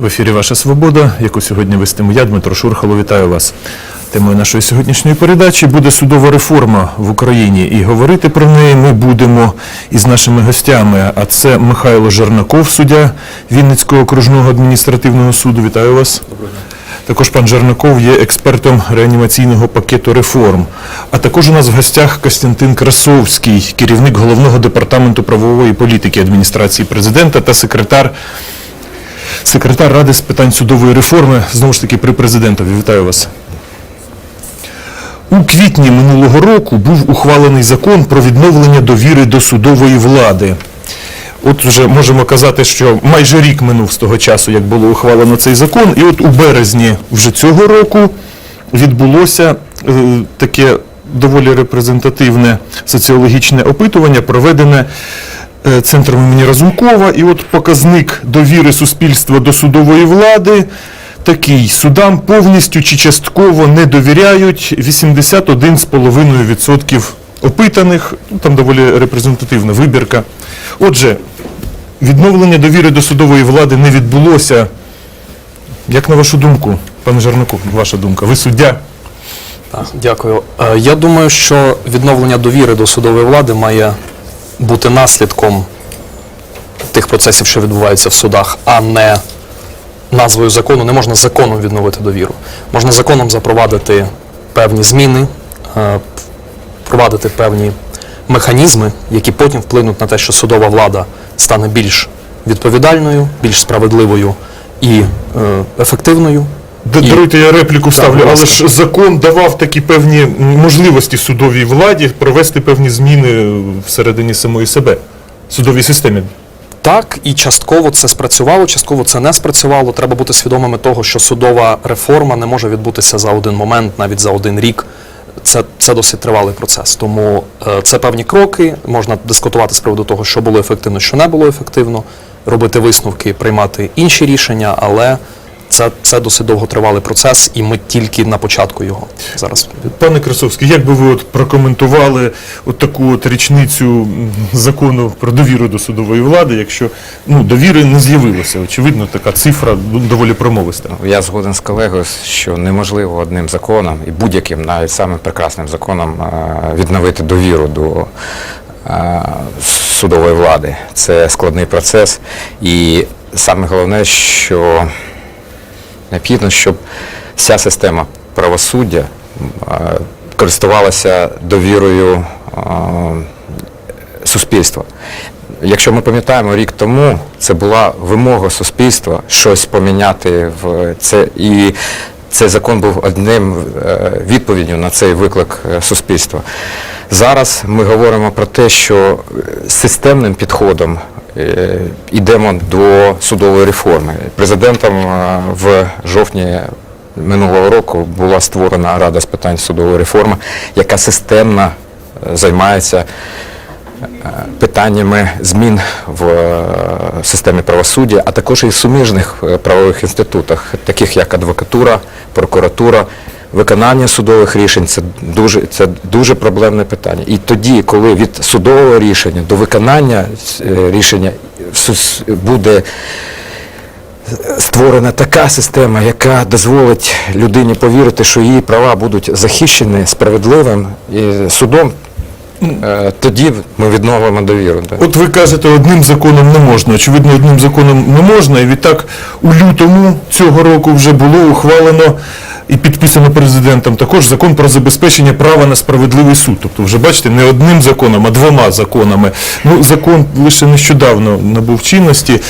В ефірі Ваша Свобода, яку сьогодні вестиму я, Дмитро Шурхало, вітаю вас. Темою нашої сьогоднішньої передачі буде судова реформа в Україні. І говорити про неї ми будемо із нашими гостями. А це Михайло Жернаков, суддя Вінницького окружного адміністративного суду. Вітаю вас. Також пан Жернаков є експертом реанімаційного пакету реформ. А також у нас в гостях Костянтин Красовський, керівник головного департаменту правової політики адміністрації президента та секретар секретар Ради з питань судової реформи, знову ж таки при президентові. Вітаю вас. У квітні минулого року був ухвалений закон про відновлення довіри до судової влади. От вже можемо казати, що майже рік минув з того часу, як було ухвалено цей закон, і от у березні вже цього року відбулося е, таке доволі репрезентативне соціологічне опитування, проведене центром імені Разумкова. І от показник довіри суспільства до судової влади такий: судам повністю чи частково не довіряють 81,5% опитаних. Ну, Там доволі репрезентативна вибірка. Отже, відновлення довіри до судової влади не відбулося. Як на вашу думку, пане Жернаку, ваша думка? Ви суддя? Так, дякую. Е, Я думаю, що відновлення довіри до судової влади має бути наслідком тих процесів, що відбуваються в судах, а не назвою закону. Не можна законом відновити довіру. Можна законом запровадити певні зміни, е, впровадити певні механізми, які потім вплинуть на те, що судова влада стане більш відповідальною, більш справедливою і е, ефективною. Даруйте, я репліку ставлю, але ж закон давав такі певні можливості судовій владі провести певні зміни всередині самої себе, судовій системі. Так, і частково це спрацювало, частково це не спрацювало. Треба бути свідомими того, що судова реформа не може відбутися за один момент, навіть за один рік. Це, це досить тривалий процес. Тому е, це певні кроки. Можна дискутувати з приводу того, що було ефективно, що не було ефективно, робити висновки, приймати інші рішення, але це, це досить довготривалий процес, і ми тільки на початку його зараз. Пане Красовський, як би ви от прокоментували от таку от річницю закону про довіру до судової влади, якщо ну, довіри не з'явилося? Очевидно, така цифра доволі промовиста. Я згоден з колегою, що неможливо одним законом і будь-яким, навіть самим прекрасним законом, е, відновити довіру до е, судової влади. Це складний процес. І саме головне, що необхідно, щоб вся система правосуддя користувалася довірою суспільства. Якщо ми пам'ятаємо, рік тому це була вимога суспільства щось поміняти в це, і цей закон був одним е, відповіддю на цей виклик е, суспільства. Зараз ми говоримо про те, що системним підходом е, йдемо до судової реформи. Президентом е, в жовтні минулого року була створена Рада з питань судової реформи, яка системно е, займається питаннями змін в е, системі правосуддя, а також і в суміжних е, правових інститутах, таких як адвокатура, прокуратура. Виконання судових рішень це дуже це дуже проблемне питання. І тоді, коли від судового рішення до виконання е, рішення буде створена така система, яка дозволить людині повірити, що її права будуть захищені справедливим і судом, е, тоді ми відновимо довіру. да. От ви кажете, одним законом не можна. Очевидно, одним законом не можна. І відтак у лютому цього року вже було ухвалено і підписано президентом також закон про забезпечення права на справедливий суд. Тобто, вже бачите, не одним законом, а двома законами. Ну, закон лише нещодавно набув чинності.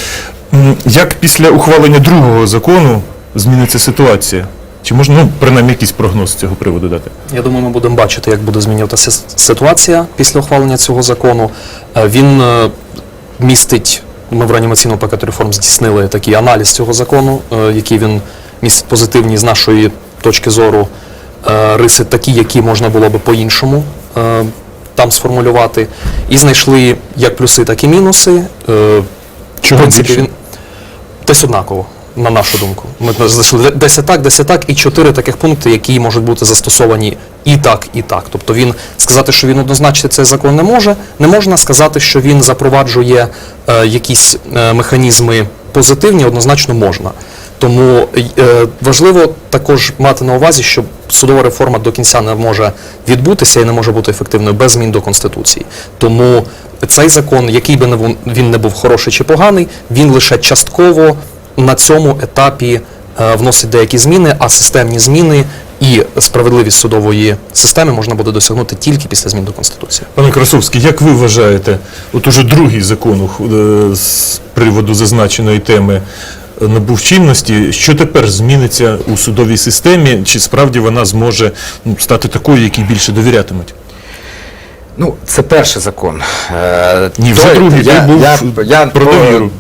Як після ухвалення другого закону зміниться ситуація? Чи можна, ну, принаймні, якийсь прогноз з цього приводу дати? Я думаю, ми будемо бачити, як буде змінюватися ситуація після ухвалення цього закону. Е, Він е, містить, ми в реанімаційному пакеті реформ здійснили такий аналіз цього закону, е, який він містить позитивні з нашої точки зору е, риси, такі, які можна було би по-іншому е, там сформулювати. І знайшли як плюси, так і мінуси. Е, Чого принципі, більше? він десь однаково, на нашу думку. Ми знайшли десь так, десь так, і чотири таких пункти, які можуть бути застосовані і так, і так. Тобто він сказати, що він однозначно цей закон не може, не можна сказати, що він запроваджує е, якісь е, механізми позитивні, однозначно можна. Тому е, важливо також мати на увазі, що судова реформа до кінця не може відбутися і не може бути ефективною без змін до Конституції. Тому цей закон, який би не він не був хороший чи поганий, він лише частково на цьому етапі е, вносить деякі зміни, а системні зміни і справедливість судової системи можна буде досягнути тільки після змін до Конституції. Пане Красовський, як ви вважаєте, от уже другий закон е, з приводу зазначеної теми набув чинності, що тепер зміниться у судовій системі? Чи справді вона зможе ну, стати такою, якій більше довірятимуть? Ну, це перший закон. Е, Ні, вже другий, я, той був я, я про довіру.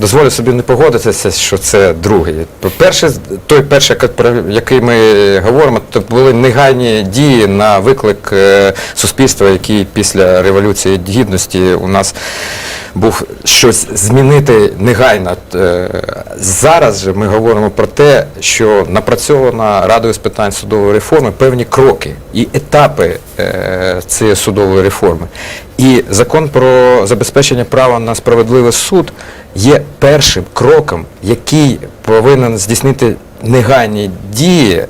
дозволю собі не погодитися, що це другий. Перший, той перший, про який ми говоримо, то були негайні дії на виклик е, суспільства, який після Революції Гідності у нас був щось змінити негайно. Е, Зараз же ми говоримо про те, що напрацьована Радою з питань судової реформи певні кроки і етапи е, цієї судової реформи. І закон про забезпечення права на справедливий суд є першим кроком, який повинен здійснити негайні дії,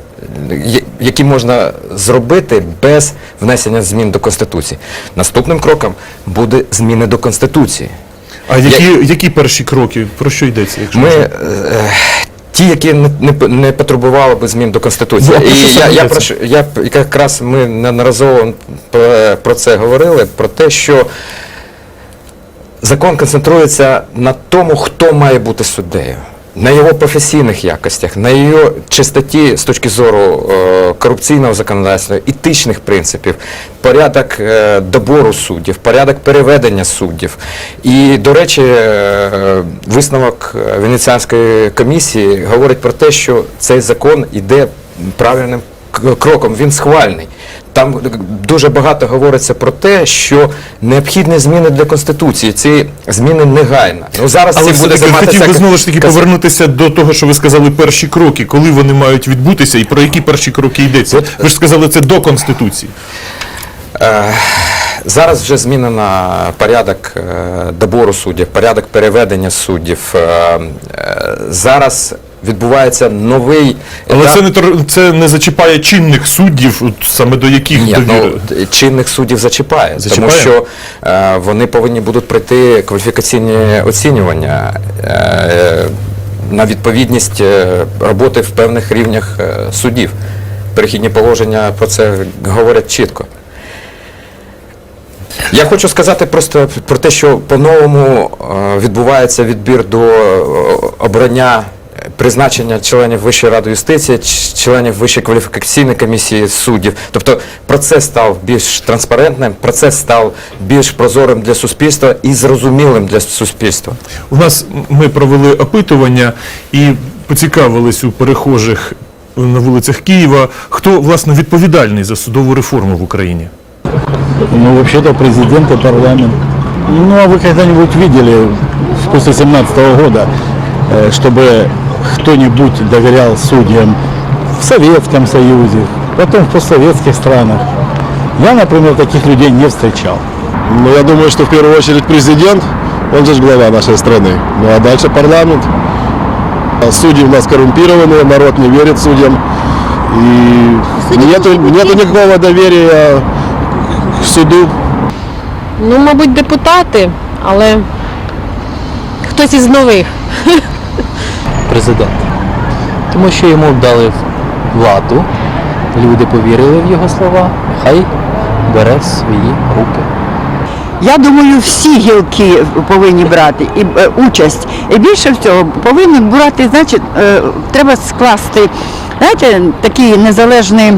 які можна зробити без внесення змін до Конституції. Наступним кроком буде зміни до Конституції. А які, які перші кроки? Про що йдеться? Якщо Ми можна? е, ті, які не, не, не потребували би змін до Конституції. Ну, про І я, я, йдеться? я якраз ми неодноразово про, про це говорили, про те, що закон концентрується на тому, хто має бути суддею. На його професійних якостях, на його чистоті з точки зору е, корупційного законодавства, етичних принципів, порядок е, добору суддів, порядок переведення суддів. І, до речі, е, висновок Венеціанської комісії говорить про те, що цей закон йде правильним кроком, він схвальний. Там дуже багато говориться про те, що необхідні зміни для Конституції. Ці зміни негайно. Ну зараз Але цим буде займатися хотів би знову ж таки повернутися до того, що ви сказали перші кроки, коли вони мають відбутися і про які перші кроки йдеться. От- Ви ж сказали це до Конституції. Е, Зараз вже змінено порядок е, добору суддів, порядок переведення суддів. Е, Зараз відбувається новий Але етап. це не це не зачіпає чинних суддів, от саме до яких Ні, довіри. ну, чинних суддів зачіпає, Зачіпає? тому що е, вони повинні будуть пройти кваліфікаційні оцінювання е, на відповідність е, роботи в певних рівнях е, судів. Перехідні положення про це говорять чітко. Я хочу сказати просто про те, що по-новому е, відбувається відбір до обрання призначення членів Вищої ради юстиції, ч- членів Вищої кваліфікаційної комісії суддів. Тобто процес став більш транспарентним, процес став більш прозорим для суспільства і зрозумілим для суспільства. У нас ми провели опитування і поцікавились у перехожих на вулицях Києва, хто власне відповідальний за судову реформу в Україні. Ну, вообще-то президент и парламент. Ну, а вы когда-нибудь видели после 17 года, э, чтобы кто-нибудь доверял судьям в Советском Союзе, потом в постсоветских странах? Я, например, таких людей не встречал. Ну, я думаю, что в первую очередь президент, он же глава нашей страны. Ну, а дальше парламент. А Судьи у нас коррумпированные, народ не верит судьям. И нету, нету никакого доверия к суду. Ну, мабуть, депутати, але хтось із нових. Президент. Тому що йому дали владу, люди повірили в його слова, хай бере в свої руки. Я думаю, всі гілки повинні брати і е, участь. І більше всього повинні брати, значить, е, треба скласти, знаєте, такий незалежний,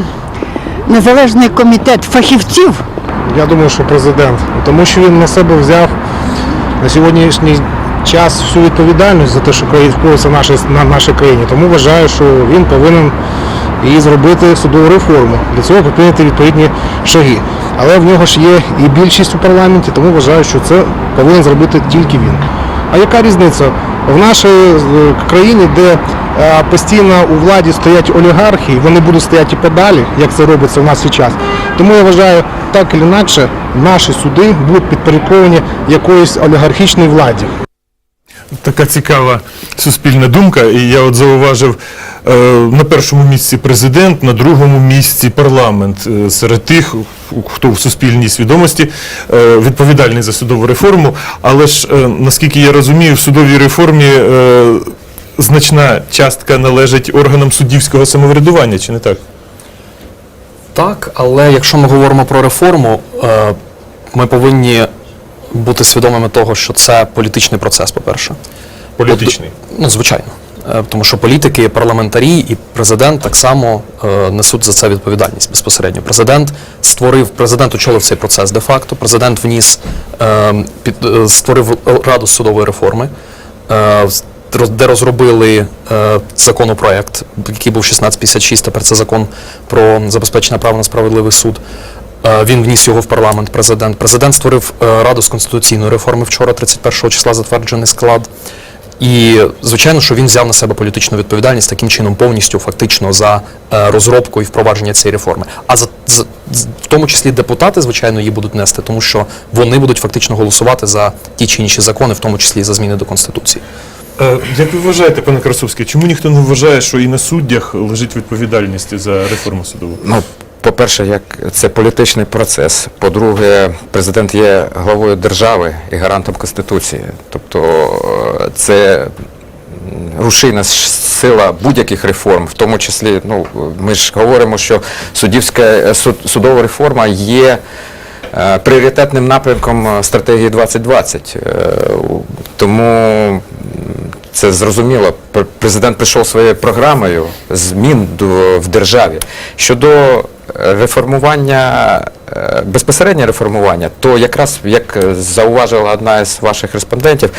незалежний комітет фахівців, Я думаю, що президент, тому що він на себе взяв на сьогоднішній час всю відповідальність за те, що відбувається в нашій, на нашій країні. Тому вважаю, що він повинен і зробити судову реформу. Для цього прийняти відповідні шаги. Але в нього ж є і більшість у парламенті, тому вважаю, що це повинен зробити тільки він. А яка різниця? В нашій е, країні, де е, постійно у владі стоять олігархи, вони будуть стояти і подалі, як це робиться в нас зараз. Тому я вважаю, так чи інакше, наші суди будуть підпорядковані якоїсь олігархічній владі. Така цікава суспільна думка. І я от зауважив е, на першому місці президент, на другому місці парламент е, серед тих, хто в суспільній свідомості е, відповідальний за судову реформу. Але ж наскільки я розумію, в судовій реформі значна частка належить органам суддівського самоврядування, чи не так? Так, але якщо ми говоримо про реформу, ми повинні бути свідомими того, що це політичний процес, по-перше. Політичний. Ну, звичайно. Е, Тому що політики, парламентарі і президент так само е, несуть за це відповідальність безпосередньо. Президент створив, президент очолив цей процес де-факто. Президент вніс, е, під, е, створив раду судової реформи, е, де розробили е, законопроект, який був 1656, тепер це закон про забезпечення права на справедливий суд. Е, Він вніс його в парламент, президент. Президент створив е, раду з конституційної реформи вчора, 31 числа, затверджений склад. І звичайно, що він взяв на себе політичну відповідальність таким чином повністю фактично за е, розробку і впровадження цієї реформи. А за, за в тому числі депутати, звичайно, її будуть нести, тому що вони будуть фактично голосувати за ті чи інші закони, в тому числі і за зміни до конституції. Як ви вважаєте, пане Красовський, чому ніхто не вважає, що і на суддях лежить відповідальність за реформу судову? Ну, по-перше, як це політичний процес. По-друге, президент є главою держави і гарантом Конституції. Тобто е, це рушійна сила будь-яких реформ, в тому числі, ну, ми ж говоримо, що суддівська е, суд, судова реформа є е, пріоритетним напрямком стратегії 2020. Е, Тому це зрозуміло. Пр- Президент прийшов своєю програмою змін в державі. Щодо реформування, безпосереднє реформування, то якраз, як е, зауважила одна із ваших респондентів,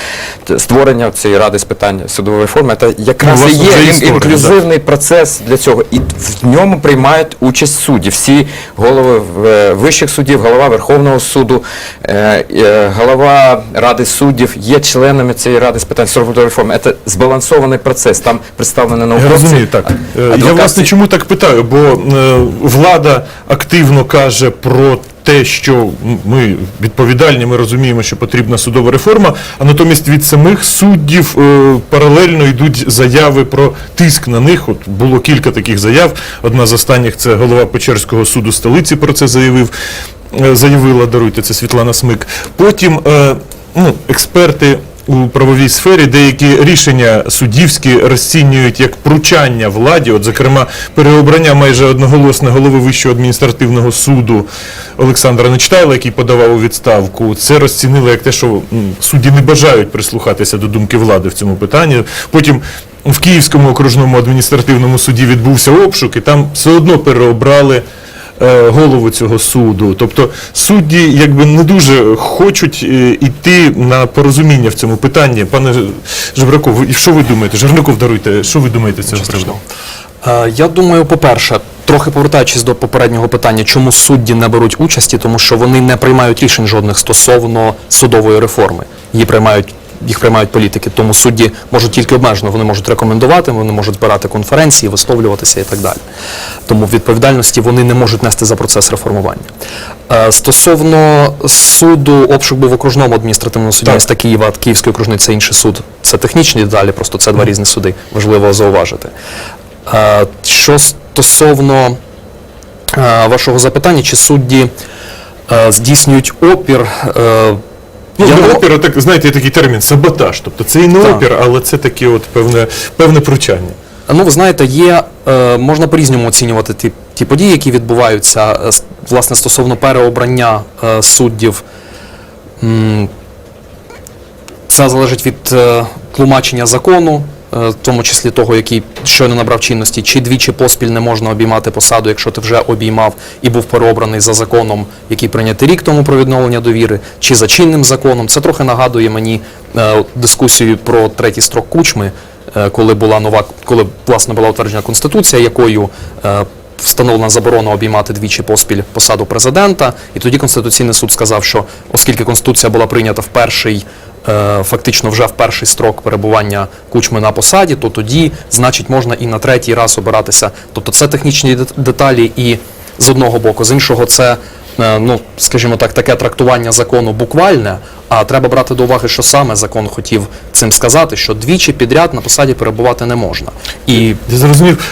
створення цієї ради з питань судової реформи, це якраз Ну, і є створено, інклюзивний процес для цього. І в ньому приймають участь судді. Всі голови е, вищих судів, голова Верховного суду, е, е, голова Ради суддів є членами цієї ради з питань судової реформи. Це збалансований процес. Там представлені Я науковці. розумію, так. Е, Я власне чому так питаю? Бо е, влада активно каже про те, що ми відповідальні, ми розуміємо, що потрібна судова реформа, а натомість від самих суддів е, паралельно йдуть заяви про тиск на них. От було кілька таких заяв. Одна з останніх це голова Печерського суду столиці про це заявив. е, Заявила, даруйте, це Світлана Смик. Потім е, ну, експерти у правовій сфері деякі рішення суддівські розцінюють як пручання владі, от, зокрема, переобрання майже одноголосне голови Вищого адміністративного суду Олександра Нечтайла, який подавав у відставку. Це розцінили як те, що судді не бажають прислухатися до думки влади в цьому питанні. Потім в Київському окружному адміністративному суді відбувся обшук, і там все одно переобрали голову цього суду. Тобто судді якби не дуже хочуть е, йти на порозуміння в цьому питанні. Пане Жебраков, що ви думаєте? Жарников, даруйте, що ви думаєте цього приводу? Е, Я думаю, по-перше, трохи повертаючись до попереднього питання, чому судді не беруть участі, тому що вони не приймають рішень жодних стосовно судової реформи. Її приймають. Їх приймають політики, тому судді можуть тільки обмежено, вони можуть рекомендувати, вони можуть збирати конференції, висловлюватися і так далі. Тому відповідальності вони не можуть нести за процес реформування. Е, Стосовно суду, обшук був в окружному адміністративному суді міста Києва, а Київський окружний це інший суд. Це технічні деталі, просто це два різні суди. Важливо зауважити. Е, Що стосовно е, вашого запитання, чи судді здійснюють опір? Ну, я не опера, опір, так, знаєте, є такий термін саботаж. Тобто це і не Так. опір, але це таке от певне, певне пручання. Ну, ви знаєте, є, е, можна по-різному оцінювати ті, ті події, які відбуваються, е, с- власне, стосовно переобрання е, суддів. М, Це залежить від е, тлумачення закону, в тому числі того, який щойно набрав чинності, чи двічі поспіль не можна обіймати посаду, якщо ти вже обіймав і був переобраний за законом, який прийнятий рік тому про відновлення довіри, чи за чинним законом. Це трохи нагадує мені е, дискусію про третій строк кучми, е, коли була нова, коли власне була утверджена конституція, якою е, встановлена заборона обіймати двічі поспіль посаду президента. І тоді Конституційний суд сказав, що оскільки Конституція була прийнята в перший, е, фактично вже в перший строк перебування кучми на посаді, то тоді, значить, можна і на третій раз обиратися. Тобто це технічні деталі і з одного боку, з іншого, це. е, Ну, скажімо так, таке трактування закону буквальне, А треба брати до уваги, що саме закон хотів цим сказати, що двічі підряд на посаді перебувати не можна. І Я зрозумів.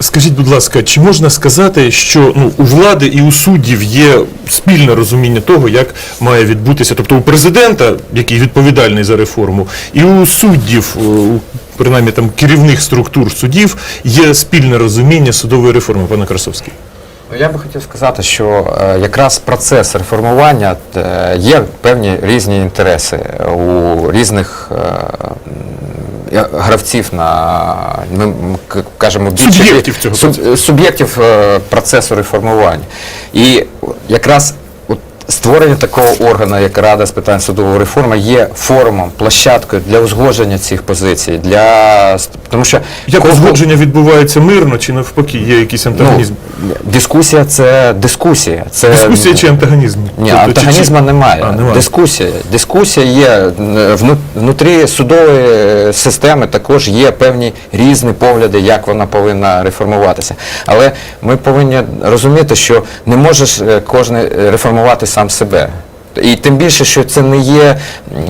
Скажіть, будь ласка, чи можна сказати, що ну, у влади і у суддів є спільне розуміння того, як має відбутися, тобто у президента, який відповідальний за реформу, і у суддів, е, у, принаймні там керівних структур судів, є спільне розуміння судової реформи, пане Красовський? Ну, Я би хотів сказати, що е, якраз процес реформування е, є певні різні інтереси у різних гравців на ми кажемо більше Суб'єктів суб- е, процесу реформування. І якраз створення такого органу, як Рада з питань судової реформи, є форумом, площадкою для узгодження цих позицій, для тому що Як кожного- узгодження відбувається мирно, чи навпаки є якийсь антагонізм? Ну, дискусія це дискусія. Це Дискусія чи антагонізм? Ні, Тобто, антагонізму чи- немає. А, немає. Дискусія. Дискусія є внутрі судової е, системи також є певні різні погляди, як вона повинна реформуватися. Але ми повинні розуміти, що не можеш е, кожен е, реформувати сам себе. І тим більше, що це не є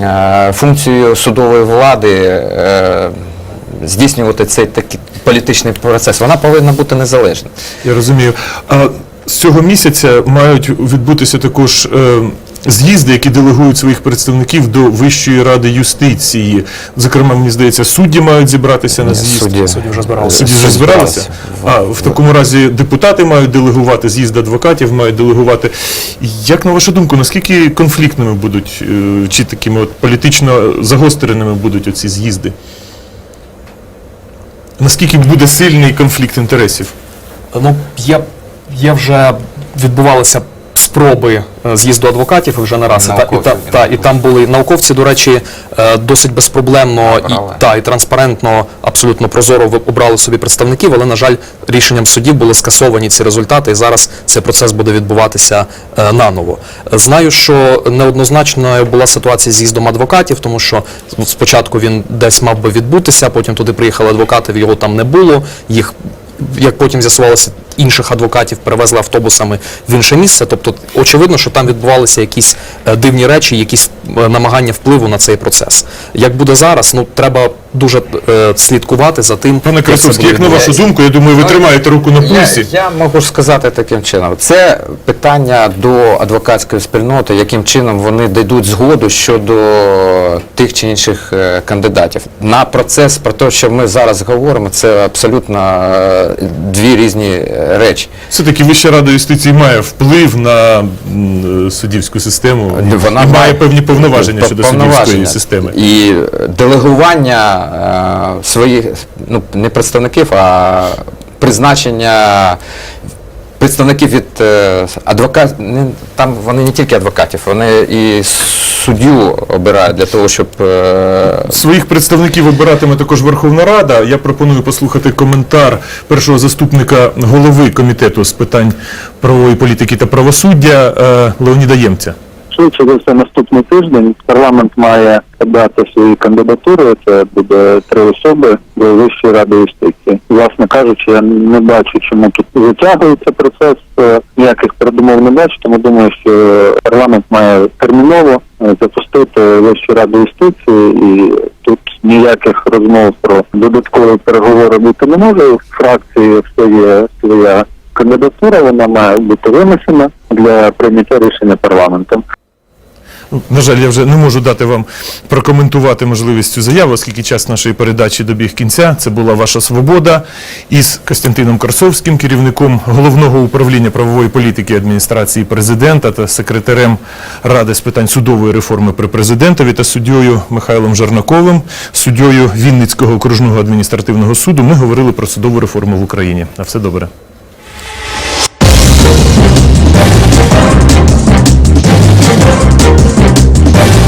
е, функцією судової влади. е, Здійснювати цей такий політичний процес, вона повинна бути незалежна. Я розумію. А з цього місяця мають відбутися також е, з'їзди, які делегують своїх представників до Вищої ради юстиції. Зокрема, мені здається, судді мають зібратися на з'їзд. Судді, Судді вже збиралися. Судді вже збиралися? А в такому разі депутати мають делегувати, з'їзд адвокатів мають делегувати. Як на вашу думку, наскільки конфліктними будуть е, чи такими от політично загостреними будуть оці з'їзди? Наскільки буде сильний конфлікт інтересів? Ну, є, є вже відбувалися спроби е, з'їзду адвокатів і вже не раз. І та, і, та, Науковців, та, і там були науковці, до речі, е, досить безпроблемно Обрали. і, та, і транспарентно, абсолютно прозоро ви- обрали собі представників, але, на жаль, рішенням судів були скасовані ці результати, і зараз цей процес буде відбуватися е, наново. Е, Знаю, що неоднозначною була ситуація з з'їздом адвокатів, тому що спочатку він десь мав би відбутися, потім туди приїхали адвокати, його там не було. Їх як потім з'ясувалося, інших адвокатів перевезли автобусами в інше місце. Тобто, очевидно, що там відбувалися якісь е, дивні речі, якісь е, намагання впливу на цей процес. Як буде зараз, ну треба дуже е, слідкувати за тим, Пане Красовський, як на вашу думку, я думаю, ви тримаєте руку на пульсі. Я, я можу сказати таким чином. Це питання до адвокатської спільноти, яким чином вони дійдуть згоду щодо тих чи інших кандидатів. На процес про те, що ми зараз говоримо, це абсолютно дві різні речі. Все-таки Вища рада юстиції має вплив на м, суддівську систему Вона і має певні повноваження щодо суддівської системи. І делегування е, своїх, ну не представників, а призначення представників від адвокатів, адвокат, не, там вони не тільки адвокатів, вони і суддю обирають для того, щоб е, Своїх представників обиратиме також Верховна Рада. Я пропоную послухати коментар першого заступника голови комітету з питань правової політики та правосуддя е, Леоніда Ємця. Швидше за все наступний тиждень парламент має подати свої кандидатури. Це буде три особи до Вищої ради юстиції. Власне кажучи, я не бачу, чому тут затягується процес. е, Ніяких передумов не бачу, тому думаю, що парламент має терміново е, запустити Вищу раду юстиції, і тут ніяких розмов про додаткові переговори бути не може. У фракції все є своя кандидатура, вона має бути винесена для прийняття рішення парламентом. На жаль, я вже не можу дати вам прокоментувати можливість цю заяву, оскільки час нашої передачі добіг кінця. Це була ваша свобода із Костянтином Карсовським, керівником головного управління правової політики адміністрації президента та секретарем Ради з питань судової реформи при президентові та суддєю Михайлом Жарнаковим, суддєю Вінницького окружного адміністративного суду. Ми говорили про судову реформу в Україні. На все добре.